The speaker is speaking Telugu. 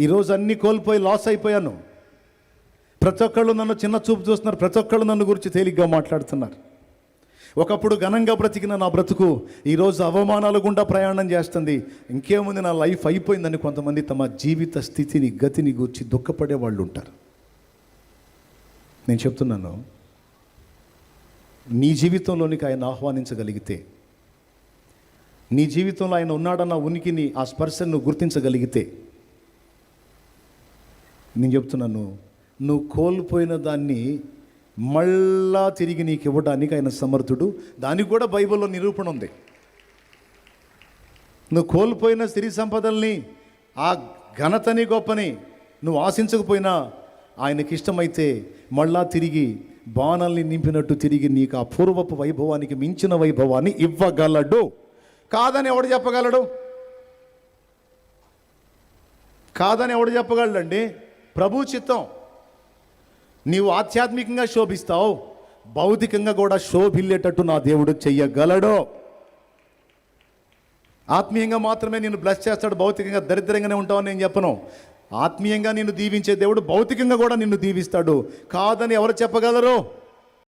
ఈరోజు అన్ని కోల్పోయి లాస్ అయిపోయాను. ప్రతి ఒక్కళ్ళు నన్ను చిన్న చూపు చూస్తున్నారు. ప్రతి ఒక్కళ్ళు నన్ను గురించి తేలిగ్గా మాట్లాడుతున్నారు. ఒకప్పుడు ఘనంగా బ్రతికిన నా బ్రతుకు ఈరోజు అవమానాలు గుండా ప్రయాణం చేస్తుంది. ఇంకేముంది నా లైఫ్ అయిపోయిందని కొంతమంది తమ జీవిత స్థితిని గతిని గూర్చి దుఃఖపడే వాళ్ళు ఉంటారు. నేను చెప్తున్నాను నీ జీవితంలోనికి ఆయన ఆహ్వానించగలిగితే నీ జీవితంలో ఆయన ఉన్నాడన్న ఉనికిని ఆ స్పర్శను గుర్తించగలిగితే నేను చెప్తున్నాను నువ్వు కోల్పోయిన దాన్ని మళ్ళా తిరిగి నీకు ఇవ్వడానికి ఆయన సమర్థుడు. దానికి కూడా బైబిల్లో నిరూపణ ఉంది. నువ్వు కోల్పోయిన సిరి సంపదల్ని ఆ ఘనతని గొప్పని నువ్వు ఆశించకపోయినా ఆయనకి ఇష్టమైతే మళ్ళా తిరిగి బాణల్ని నింపినట్టు తిరిగి నీకు ఆ పూర్వపు వైభవానికి మించిన వైభవాన్ని ఇవ్వగలడు. కాదని ఎవడు చెప్పగలడు? కాదని ఎవడు చెప్పగలడండి? ప్రభు చిత్తం. నీవు ఆధ్యాత్మికంగా శోభిస్తావు భౌతికంగా కూడా శోభిల్లేటట్టు నా దేవుడు చెయ్యగలడు. ఆత్మీయంగా మాత్రమే నేను బ్లెస్ చేస్తాడు భౌతికంగా దరిద్రంగానే ఉంటావని నేను చెప్పను. ఆత్మీయంగా నిన్ను దీవించే దేవుడు భౌతికంగా కూడా నిన్ను దీవిస్తాడు. కాదని ఎవరు చెప్పగలరు?